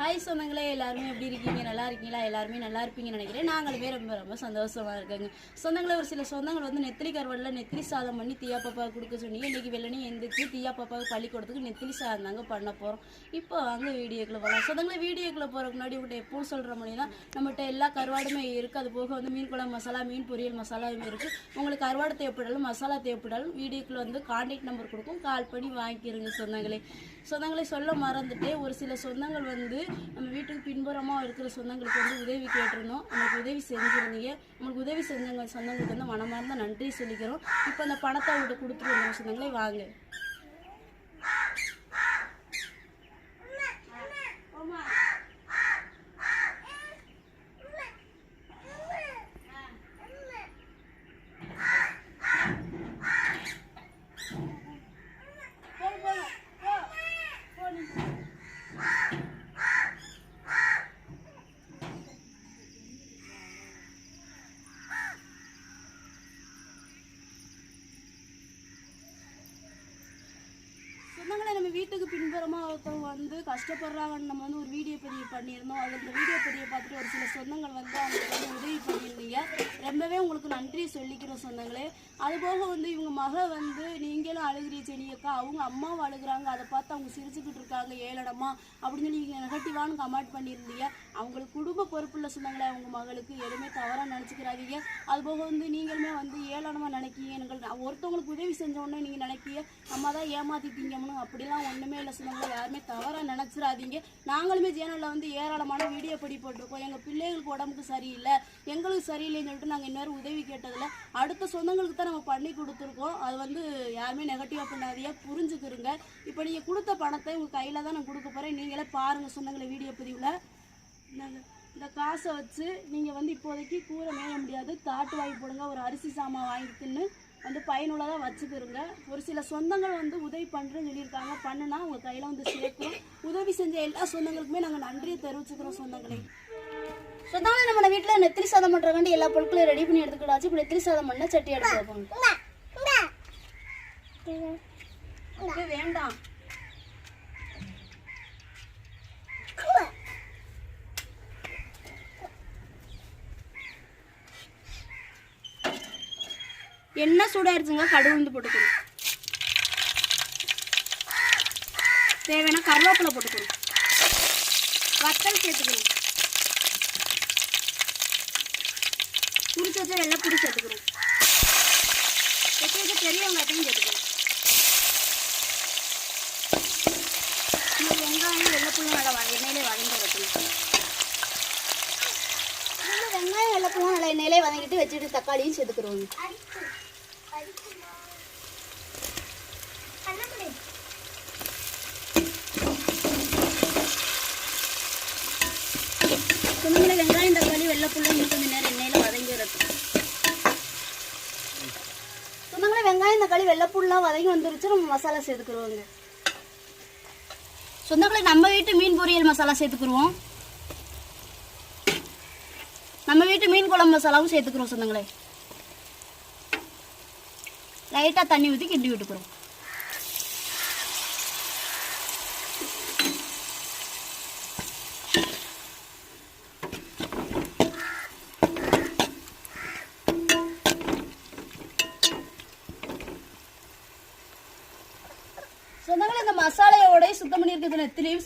Hi சொந்தங்களே எல்லாருமே எப்படி இருக்கீங்க? நல்லா இருக்கீங்களா? எல்லாருமே நல்லா இருப்பீங்கன்னு நினைக்கிறேன். நாங்களுமே ரொம்ப ரொம்ப சந்தோஷமா இருக்கோங்க. சொந்தங்களே ஒரு சில சொந்தங்கள் வந்து நெத்திலி கருவாடில் நெத்திலி சாதம் பண்ணி தீயா பாப்பாவுக்கு கொடுக்க சொன்னீங்க. இன்னைக்கு வெள்ளனே எந்திரிச்சு தீயா பாப்பாவுக்கு பள்ளிக்கூடத்துக்கு நெத்திலி சாதம் தாங்க பண்ண போகிறோம் இப்போ வாங்க வீடியோக்குள்ள போகலாம் சொந்தங்களே வீடியோக்குள்ள போகிறதுக்கு முன்னாடி உங்கள்கிட்ட எப்பவும் சொல்கிற மாதிரி தான் நம்மகிட்ட எல்லா கருவாடுமே இருக்குது அது போக வந்து மீன் குழம்பு மசாலா மீன் பொரியல் மசாலாவும் இருக்குது உங்களுக்கு கருவாடு தேவைப்படாலும் மசாலா தேவைப்படாலும் வீடியோக்குள்ள வந்து கான்டாக்ட் நம்பர் கொடுக்கும். கால் பண்ணி வாங்கிக்கிறங்க சொந்தங்களே. சொந்தங்களை சொல்ல மறந்துட்டு ஒரு சில சொந்தங்கள் வந்து நம்ம வீட்டுக்கு பின்புறமாக இருக்கிற சொந்தங்களுக்கு வந்து உதவி கேட்டிருந்தோம். நம்மளுக்கு உதவி செஞ்சுருந்தீங்க. நம்மளுக்கு உதவி செஞ்சவங்க சொந்தங்களுக்கு வந்து மனமார்ந்த நன்றி சொல்லிக்கிறோம். இப்போ அந்த பணத்தை அவங்கள்ட்ட கொடுத்துருவோம் சொந்தங்களே வாங்க சொந்தங்களே நம்ம வீட்டுக்கு பின்புறமாக ஒருத்தவங்க வந்து கஷ்டப்படுறாங்கன்னு நம்ம வந்து ஒரு வீடியோ பதிவு பண்ணியிருந்தோம். அது அந்த வீடியோ பதிவை பார்த்துட்டு ஒரு சில சொந்தங்கள் வந்து அவங்களுக்கு வந்து உதவி பண்ணியிருந்தீங்க. ரொம்பவே உங்களுக்கு நன்றி சொல்லிக்கிறோம் சொந்தங்களே. அதுபோக வந்து இவங்க மக வந்து நீங்களும் அழுகிறீ செடியக்கா அவங்க அம்மாவும் அழுகுறாங்க. அதை பார்த்து அவங்க சிரிச்சுக்கிட்டு இருக்காங்க. ஏழடமா அப்படின்னு சொல்லி நீங்கள் நெகட்டிவான கமெண்ட் பண்ணியிருந்தீங்க. அவங்களுக்கு குடும்ப பொறுப்புள்ள சொந்தங்களே அவங்க மகளுக்கு. எதுவுமே தவறாக நினச்சிக்கிறாதீங்க. அதுபோக வந்து நீங்களுமே வந்து ஏளனமாக நினைக்கீங்க. எங்களுக்கு ஒருத்தவங்களுக்கு உதவி செஞ்ச உடனே நீங்கள் நினைக்கிய நம்ம தான் ஏமாத்திட்டீங்கன்னு அப்படிலாம் ஒன்றுமே இல்லை சொன்னாங்க யாருமே தவறாக நினச்சிடாதீங்க. நாங்களுமே சேனலில் வந்து ஏராளமான வீடியோ படி போட்டிருக்கோம் எங்கள் பிள்ளைகளுக்கு உடம்புக்கு சரியில்லை. எங்களுக்கு சரியில்லைன்னு சொல்லிட்டு நாங்கள் இன்னொரு உதவி கேட்டதில் அடுத்த சொந்தங்களுக்கு தான் நம்ம பண்ணி கொடுத்துருக்கோம். அது வந்து யாருமே நெகட்டிவாக பண்ணாதீங்க. புரிஞ்சுக்கிறங்க இப்போ நீங்கள் கொடுத்த பணத்தை உங்கள் கையில் தான் நான் கொடுக்க போகிறேன் நீங்களே பாருங்கள் சொந்தங்களை வீடியோ பதிவில். இந்தாங்க. இந்த காசை வச்சு நீங்கள் வந்து இப்போதைக்கு கூரை மேய முடியாது. தாட்டு வாங்கி போடுங்க. ஒரு அரிசி சாமான் வாங்கிட்டுன்னு வந்து பயனுள்ளதாக வச்சுக்கிறோங்க ஒரு சில சொந்தங்கள் வந்து உதவி பண்ணுறேன்னு சொல்லியிருக்காங்க. பண்ணுனா உங்கள் கையில் வந்து சேர்க்கும். உதவி செஞ்ச எல்லா சொந்தங்களுக்குமே நாங்கள் நன்றியை தெரிவிச்சுக்கிறோம் சொந்தங்களே. சொந்தங்களே நம்ம வீட்டில் நெத்திரி சாதம் பண்ணுறக்காண்டி எல்லா பொருட்களையும் ரெடி பண்ணி எடுத்துக்கிட்டாச்சு இப்போ நெத்திரி சாதம் பண்ண சட்டி எடுத்து இது வேண்டாம். என்ன சூடாயிருச்சுங்க கடுகு வந்து போட்டுக்கணும். தேவையான கருவேப்பிலை போட்டுக்கணும். வத்தல் சேர்த்துக்கணும். புடிச்சு வச்சா எல்லாம் புடி சேர்த்துக்கணும். வச்சு வச்ச பெரிய வெங்காயத்தையும் சேர்த்துக்கணும். இந்த வெங்காயம் வெள்ளைப்புள்ளும் நல்லா வ- எண்ணெயிலே வதங்கி வைக்கணும் வெங்காயம் வெள்ளைப்புள்ளும் நல்லா எண்ணெயிலே வதங்கிட்டு வச்சுட்டு தக்காளியும் சேர்த்துக்கிறோம். சுமங்கல வெங்காயம் தக்காளி வெள்ளைப்புள்ள இன்னும் கொஞ்சம் நேரம் எண்ணெயில் வதங்கி வரட்டும் சுமங்கல வெங்காயம் தக்காளி வெள்ளைப்புல்லாம் வதங்கி வந்துருச்சு. நம்ம மசாலா சேர்த்துக்குருவோங்க. சொந்தங்களை நம்ம வீட்டு மீன் பொரியல் மசாலா சேர்த்துக்குருவோம். நம்ம வீட்டு மீன் குழம்பு மசாலாவும் சேர்த்துக்குறோம் சொந்தங்களே. லைட்டாக தண்ணி ஊற்றி கிண்டி விட்டுக்கிறோம். சொந்தங்களே இந்த மசாலையோடய சுத்தம் பண்ணி இருக்கிறது நெத்திலையும்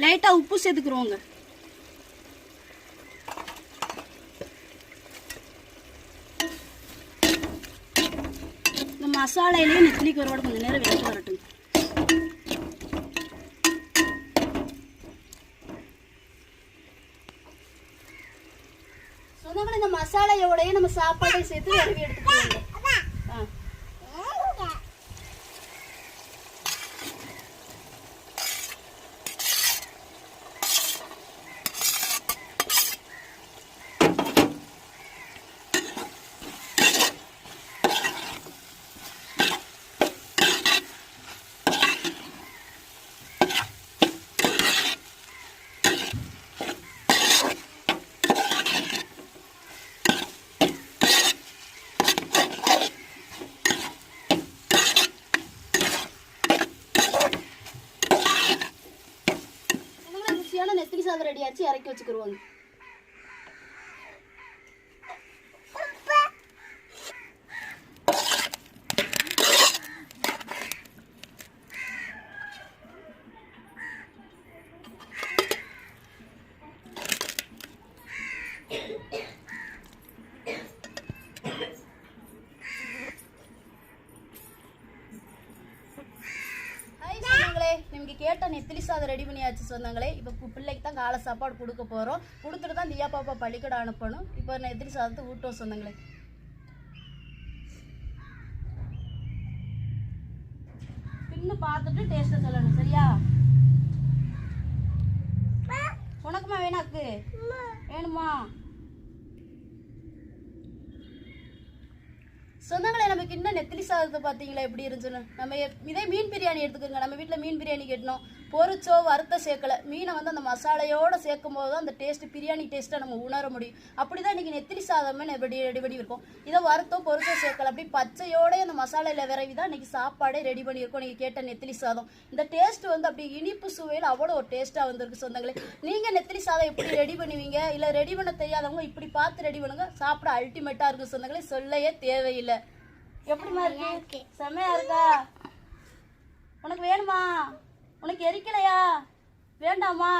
லைட்டாக உப்பு சேர்த்துக்கிறோங்க இந்த மசாலையிலேயே நெத்திலி கருவாடு கொஞ்சம் நேரம் வெந்து வரட்டும் சொந்தங்கள் இந்த மசாலையோடய நம்ம சாப்பாட்டை சேர்த்து வரவி எடுத்துக்கோங்க அது ரெடி ஆச்சு இறக்கி வச்சுக்கிடுவோம் லேட்டாக நெத்திலி சாதம் ரெடி பண்ணியாச்சு சொந்தங்களே இப்போ பிள்ளைக்கு தான் காலை சாப்பாடு கொடுக்க போகிறோம் கொடுத்துட்டு தான் தியா பாப்பா பள்ளிக்கூடம் அனுப்பணும். இப்போ நெத்திலி சாதத்தை ஊட்டோம் சொந்தங்களே பின்னு பார்த்துட்டு டேஸ்ட்டை சொல்லணும் சரியா? உனக்குமா வேணாக்கு? வேணுமா? சொந்தங்களை நமக்கு இன்னும் நெத்திலி சாதத்தை பார்த்தீங்களா? எப்படி இருந்துச்சுன்னு நம்ம இதே மீன் பிரியாணி எடுத்துக்கோங்க. நம்ம வீட்டில் மீன் பிரியாணி கேட்டோம். பொரிச்சோ வறுத்த சேர்க்கல. மீனை வந்து அந்த மசாலையோட சேர்க்கும் போது தான் அந்த டேஸ்ட் பிரியாணி டேஸ்ட்டை நம்ம உணர முடியும். அப்படி தான் இன்றைக்கி நெத்திலி சாதமே ரெடி ரெடி இருக்கும் இதை வறுத்தோ பொரிச்சோ சேர்க்கல. அப்படி பச்சையோட அந்த மசாலையில் விரவி தான் இன்றைக்கி சாப்பாடே ரெடி பண்ணியிருக்கோம். நீங்கள் கேட்ட நெத்திலி சாதம். இந்த டேஸ்ட் வந்து அப்படி இனிப்பு சுவையில் அவ்வளோ ஒரு டேஸ்ட்டாக வந்திருக்கு சொந்தங்களே. நீங்கள் நெத்திலி சாதம் எப்படி ரெடி பண்ணுவீங்க? இல்லை ரெடி பண்ண தெரியாதவங்க இப்படி பார்த்து ரெடி பண்ணுங்க. சாப்பிட அல்டிமேட்டாக இருக்கும் சொந்தங்களே. சொல்லவே தேவையில்லை. எப்படிமா இருக்கு. செம்மையா இருக்கா? உனக்கு வேணுமா? உனக்கு எரிக்கலையா? வேண்டாமா?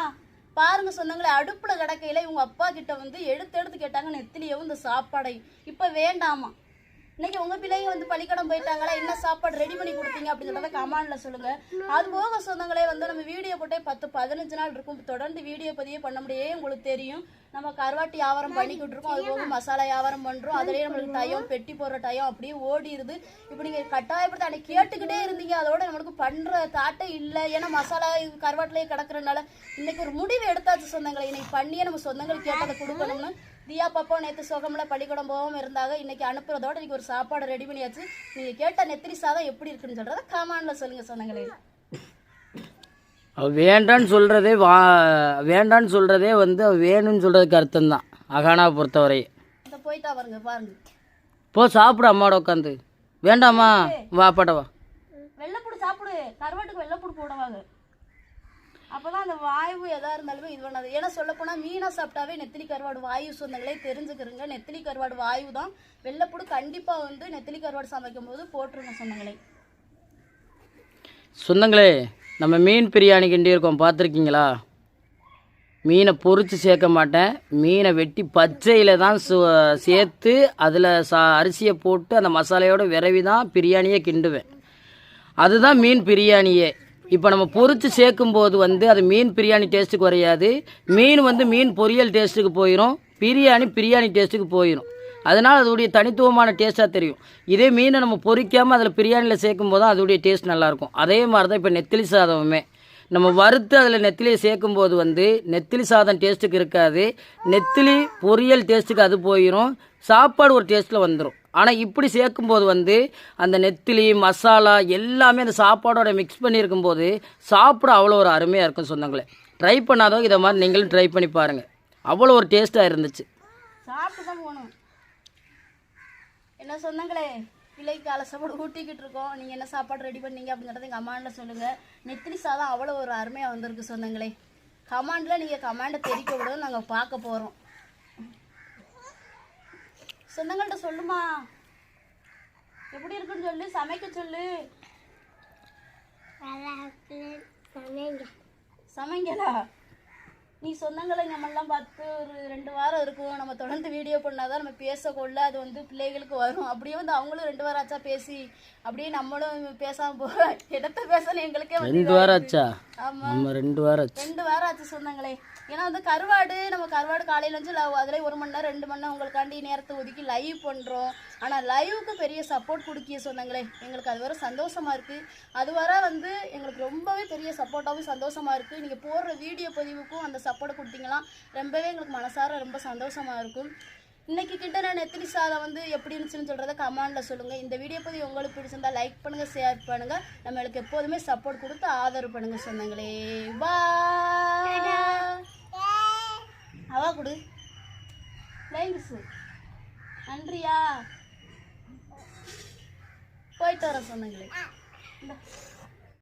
பாருங்க சொந்தங்களே அடுப்புல கிடக்கையில இவங்க அப்பா கிட்ட வந்து எடுத்து எடுத்து கேட்டாங்க நெத்திலியவும் இந்த சாப்பாடையும் இப்ப வேண்டாமா? இன்னைக்கு உங்க பிள்ளைங்க வந்து பள்ளிக்கூடம் போயிட்டாங்களா? என்ன சாப்பாடு ரெடி பண்ணி கொடுத்தீங்க அப்படின்றத கமாண்ட்ல சொல்லுங்க. அது போக சொந்தங்களே வந்து நம்ம வீடியோ போட்டே பத்து பதினஞ்சு நாள் இருக்கும். தொடர்ந்து வீடியோ பதிவே பண்ண முடியே உங்களுக்கு தெரியும். நம்ம கருவாட்டி வியாபாரம் பண்ணிக்கிட்டு இருக்கோம். அது போக மசாலா வியாபாரம் பண்றோம். அதுலயே நம்மளுக்கு டயம் பெட்டி போடுற டயம் அப்படியே ஓடிடுது இப்போ நீங்க கட்டாயப்படுத்த அன்னைக்கு கேட்டுக்கிட்டே இருந்தீங்க. அதோட நம்மளுக்கு பண்ற தாட்டே இல்லை. ஏன்னா மசாலா இது கருவாட்டிலேயே கிடக்குறதுனால இன்னைக்கு ஒரு முடிவு எடுத்தாச்சு சொந்தங்களை. இன்னைக்கு பண்ணியே நம்ம சொந்தங்களுக்கு கேட்டதை கொடுக்கணும்னு. தியா பாப்பா நேற்று சுகம்ல பள்ளிக்கூடம் போகாம இருந்தாங்க. இன்னைக்கு அனுப்புறதோட இன்னைக்கு ஒரு சாப்பாடு ரெடி பண்ணியாச்சு. நீங்க கேட்ட நெத்திரி சாதம் எப்படி இருக்குன்னு சொல்றத கமாண்ட்ல சொல்லுங்க சொந்தங்களே அவ வேண்டான்னு சொல்கிறதே வா வேண்டான்னு சொல்கிறதே வந்து வேணும்னு சொல்கிறதுக்கு அர்த்தம்தான். அகானாவை பொறுத்தவரை போயிட்டா பாருங்க பாருங்க. போ சாப்பிடு அம்மாவோட உட்காந்து வேண்டாமா வா அப்பாட்ட வா. வெள்ளைப்பூடு சாப்பிடு. கருவாட்டுக்கு வெள்ளைப்பூடு போடுவாங்க அப்பதான் அந்த வாயு எதா இருந்தாலுமே இது பண்ணாது. ஏன்னா சொல்ல போனா சாப்பிட்டாவே நெத்திலி கருவாடு வாயு சொந்தங்களே தெரிஞ்சுக்கிறங்க. நெத்திலி கருவாடு வாயு தான் வெள்ளைப்பூடு கண்டிப்பா வந்து நெத்திலி கருவாடு சமைக்கும் போது போட்டுருங்க சொந்தங்களே. சொந்தங்களே நம்ம மீன் பிரியாணி கிண்டி இருக்கோம். பார்த்துருக்கீங்களா? மீனை பொறிச்சு சேர்க்க மாட்டேன். மீனை வெட்டி பச்சையில் தான் சு சேர்த்து அதில் சா அரிசியை போட்டு அந்த மசாலையோட விரவி தான் பிரியாணியே கிண்டுவேன். அதுதான் மீன் பிரியாணியே. இப்போ நம்ம பொரிச்சு சேர்க்கும்போது வந்து அது மீன் பிரியாணி டேஸ்ட்டுக்கு வரையாது. மீன் வந்து மீன் பொரியல் டேஸ்ட்டுக்கு போயிடும் பிரியாணி பிரியாணி டேஸ்ட்டுக்கு போயிடும் அதனால் அதோடைய தனித்துவமான டேஸ்ட்டாக தெரியும். இதே மீனை நம்ம பொறிக்காமல் அதில் பிரியாணியில் சேர்க்கும் போது தான் அதோடைய டேஸ்ட் நல்லாயிருக்கும் அதே மாதிரி தான் இப்போ நெத்திலி சாதமுமே. நம்ம வறுத்து அதில் நெத்திலியை சேர்க்கும்போது வந்து நெத்திலி சாதம் டேஸ்ட்டுக்கு இருக்காது. நெத்திலி பொரியல் டேஸ்ட்டுக்கு அது போயிடும் சாப்பாடு ஒரு டேஸ்ட்டில் வந்துடும் ஆனால் இப்படி சேர்க்கும்போது வந்து அந்த நெத்திலி மசாலா எல்லாமே அந்த சாப்பாடோட மிக்ஸ் பண்ணியிருக்கும்போது சாப்பிட அவ்வளோ ஒரு அருமையாக இருக்கும் சொந்தங்களே. ட்ரை பண்ணாதவங்க இதை மாதிரி நீங்களும் ட்ரை பண்ணி பாருங்கள் அவ்வளோ ஒரு டேஸ்ட்டாக இருந்துச்சு. சாப்பிட்டு தான் போகணும். என்ன சொந்தங்களே பிள்ளைக்கு காலை சாப்பாடு ஊட்டிக்கிட்டு இருக்கோம். நீங்கள் என்ன சாப்பாடு ரெடி பண்ணீங்க அப்படிங்கிறத எங்கள் அம்மாண்ட சொல்லுங்கள் நெத்திலி சாதம் அவ்வளோ ஒரு அருமையாக வந்திருக்கு சொந்தங்களே. கமாண்டில் நீங்கள் கமாண்டை தெரிவிக்க விட நாங்கள் பார்க்க போகிறோம் சொந்தங்கள்கிட்ட சொல்லுமா. எப்படி இருக்குன்னு சொல்லு சமைக்க சொல்லு. சமைங்களா நீ சொந்தங்களை நம்மெல்லாம் பார்த்து ஒரு ரெண்டு வாரம் இருக்கும். நம்ம தொடர்ந்து வீடியோ பண்ணாதான் நம்ம பேசக்கொள்ள அது வந்து பிள்ளைகளுக்கு வரும். அப்படியே வந்து அவங்களும் ரெண்டு வாரம் ஆச்சா பேசி அப்படியே நம்மளும் பேசாம போ இடத்த பேசணும் எங்களுக்கே வந்து ரெண்டு வாரம் ஆச்சா? ஆமா. ரெண்டு வாரம் ரெண்டு வாரம் ஆச்சு சொந்தங்களே. ஏன்னா வந்து கருவாடு நம்ம கருவாடு காலையில வந்து லவ் அதில் ஒரு மணி நேரம் ரெண்டு மணி நேரம் உங்களுக்காண்டி நேரத்தை ஒதுக்கி லைவ் பண்ணுறோம் ஆனால் லைவுக்கு பெரிய சப்போர்ட் கொடுக்கிய சொந்தங்களே எங்களுக்கு அது வர சந்தோஷமாக இருக்குது அது வர வந்து எங்களுக்கு ரொம்பவே பெரிய சப்போர்ட்டாகவும் சந்தோஷமாக இருக்குது நீங்கள் போடுற வீடியோ பதிவுக்கும் அந்த சப்போர்ட் கொடுத்தீங்கன்னா ரொம்பவே எங்களுக்கு மனசார ரொம்ப சந்தோஷமா இருக்கும். இன்னைக்கு கிட்ட நான் நெத்திலி சாதம் வந்து எப்படி இருந்துச்சுன்னு சொல்கிறத கமெண்டில் சொல்லுங்கள் இந்த வீடியோ பற்றி உங்களுக்கு பிடிச்சிருந்தா லைக் பண்ணுங்கள் ஷேர் பண்ணுங்கள் நம்மளுக்கு எப்போதுமே சப்போர்ட் கொடுத்து ஆதரவு பண்ணுங்கள் சொன்னாங்களே பாய் அவா கொடு. லைன்ஸ் நன்றியா? போயிட்டு வர சொன்னீங்களே.